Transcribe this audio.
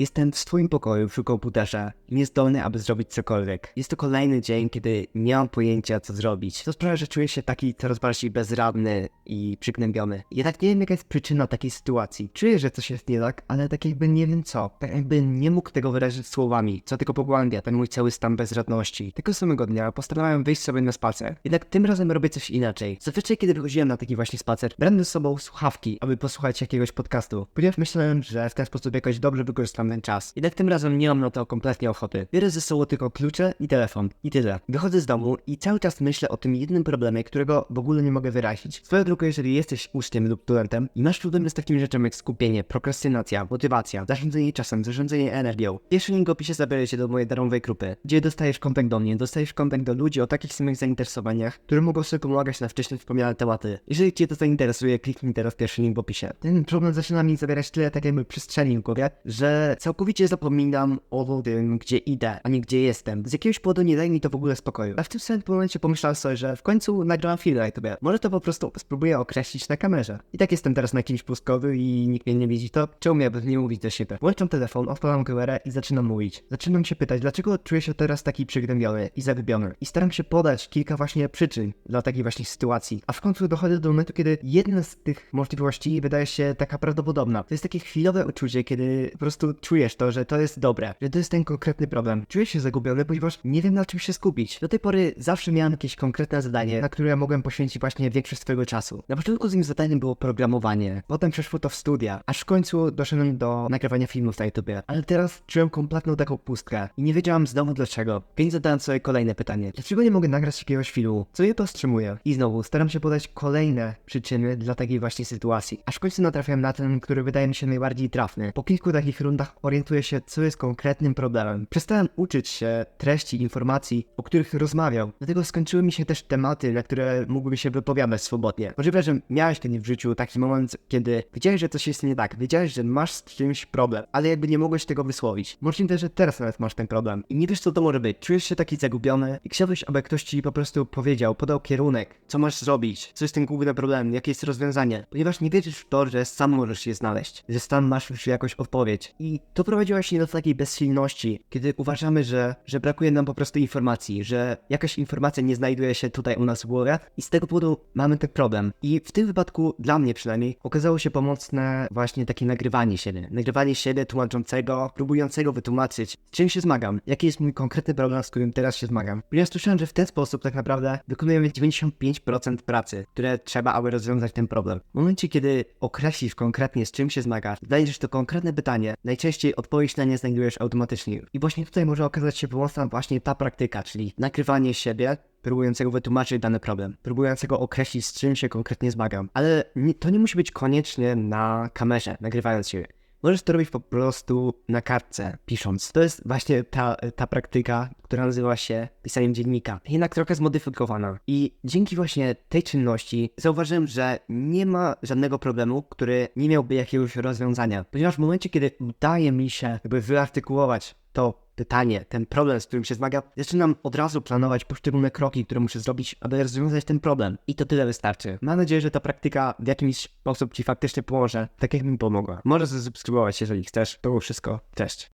Jestem w swoim pokoju przy komputerze, niezdolny, aby zrobić cokolwiek. Jest to kolejny dzień, kiedy nie mam pojęcia, co zrobić. To sprawia, że czuję się taki coraz bardziej bezradny i przygnębiony. Jednak nie wiem, jaka jest przyczyna takiej sytuacji. Czuję, że coś jest nie tak, ale tak jakby nie wiem co. Tak jakby nie mógł tego wyrazić słowami, co tylko pogłębia ten mój cały stan bezradności. Tego samego dnia postanowiłem wyjść sobie na spacer. Jednak tym razem robię coś inaczej. Zazwyczaj, kiedy wychodziłem na taki właśnie spacer, brałem ze sobą słuchawki, aby posłuchać jakiegoś podcastu, ponieważ myślałem, że w ten sposób jakoś dobrze wykorzystam ten czas. Jednak tym razem nie mam na to kompletnie ochoty. Biorę ze sobą tylko klucze i telefon. I tyle. Wychodzę z domu i cały czas myślę o tym jednym problemie, którego w ogóle nie mogę wyrazić. Swoją drogą, jeżeli jesteś uczniem lub studentem i masz problemy z takimi rzeczami jak skupienie, prokrastynacja, motywacja, zarządzanie czasem, zarządzanie energią, w pierwszym link opisie zabiorę cię do mojej darmowej grupy, gdzie dostajesz kontakt do mnie, dostajesz kontakt do ludzi o takich samych zainteresowaniach, które mogą sobie pomagać na wcześniej wspomniane tematy. Jeżeli cię to zainteresuje, kliknij teraz pierwszy link w opisie. Ten problem zaczyna mi zabierać tyle tak jakby przestrzeni w głowie, że całkowicie zapominam o tym, gdzie idę, a nie gdzie jestem. Z jakiegoś powodu nie daje mi to w ogóle spokoju. A w tym samym momencie pomyślałem sobie, że w końcu nagrałam film na YouTube. Może to po prostu spróbuję określić na kamerze. I tak jestem teraz na kimś pustkowiu i nikt mnie nie widzi, to czemu miałbym nie mówić do siebie? Włączam telefon, odpalam kamerę i zaczynam mówić. Zaczynam się pytać, dlaczego czuję się teraz taki przygnębiony i zagubiony. I staram się podać kilka właśnie przyczyn dla takiej właśnie sytuacji. A w końcu dochodzę do momentu, kiedy jedna z tych możliwości wydaje się taka prawdopodobna. To jest takie chwilowe uczucie, kiedy po prostu czujesz to, że to jest dobre, że to jest ten konkretny problem. Czuję się zagubiony, ponieważ nie wiem na czym się skupić. Do tej pory zawsze miałem jakieś konkretne zadanie, na które mogłem poświęcić właśnie większość swojego czasu. Na początku z nim zadaniem było programowanie, potem przeszło to w studia, aż w końcu doszedłem do nagrywania filmów na YouTubie. Ale teraz czułem kompletną taką pustkę i nie wiedziałam znowu dlaczego. Więc zadałem sobie kolejne pytanie. Dlaczego nie mogę nagrać jakiegoś filmu? Co je to wstrzymuje? I znowu staram się podać kolejne przyczyny dla takiej właśnie sytuacji. Aż w końcu natrafiam na ten, który wydaje mi się najbardziej trafny. Po kilku takich rundach orientuję się, co jest konkretnym problemem. Przestałem uczyć się treści, informacji, o których rozmawiał. Dlatego skończyły mi się też tematy, na które mógłbym się wypowiadać swobodnie. Możliwe, że miałeś kiedyś w życiu taki moment, kiedy wiedziałeś, że coś jest nie tak, wiedziałeś, że masz z czymś problem, ale jakby nie mogłeś tego wysłowić. Możliwe, że teraz nawet masz ten problem i nie wiesz, co to może być. Czujesz się taki zagubiony i chciałbyś, aby ktoś ci po prostu powiedział, podał kierunek, co masz zrobić, co jest ten główny problem, jakie jest rozwiązanie, ponieważ nie wierzysz w to, że sam możesz je znaleźć, że sam masz już jakąś odpowiedź. I to prowadziło właśnie do takiej bezsilności, kiedy uważamy, że, że brakuje nam po prostu informacji, że jakaś informacja nie znajduje się tutaj u nas w głowie i z tego powodu mamy ten problem. I w tym wypadku, dla mnie przynajmniej, okazało się pomocne właśnie takie nagrywanie siebie. Nagrywanie siebie tłumaczącego, próbującego wytłumaczyć, z czym się zmagam, jaki jest mój konkretny problem, z którym teraz się zmagam. Ponieważ słyszałem, że w ten sposób tak naprawdę wykonujemy 95% pracy, które trzeba, aby rozwiązać ten problem. W momencie, kiedy określisz konkretnie, z czym się zmagasz, znajdziesz to konkretne pytanie, najczęściej odpowiedź na nie znajdujesz automatycznie. I właśnie tutaj może okazać się pomocna właśnie ta praktyka, czyli nagrywanie siebie, próbującego wytłumaczyć dany problem, próbującego określić, z czym się konkretnie zmagam. Ale nie, to nie musi być koniecznie na kamerze, nagrywając siebie. Możesz to robić po prostu na kartce, pisząc. To jest właśnie ta, ta praktyka, która nazywa się pisaniem dziennika, jednak trochę zmodyfikowana. I dzięki właśnie tej czynności zauważyłem, że nie ma żadnego problemu, który nie miałby jakiegoś rozwiązania. Ponieważ w momencie, kiedy udaje mi się jakby wyartykułować to pytanie, ten problem, z którym się zmagam, zaczynam od razu planować poszczególne kroki, które muszę zrobić, aby rozwiązać ten problem. I to tyle wystarczy. Mam nadzieję, że ta praktyka w jakiś sposób Ci faktycznie pomoże, tak jak mi pomogła. Możesz zasubskrybować, jeżeli chcesz. To było wszystko. Cześć.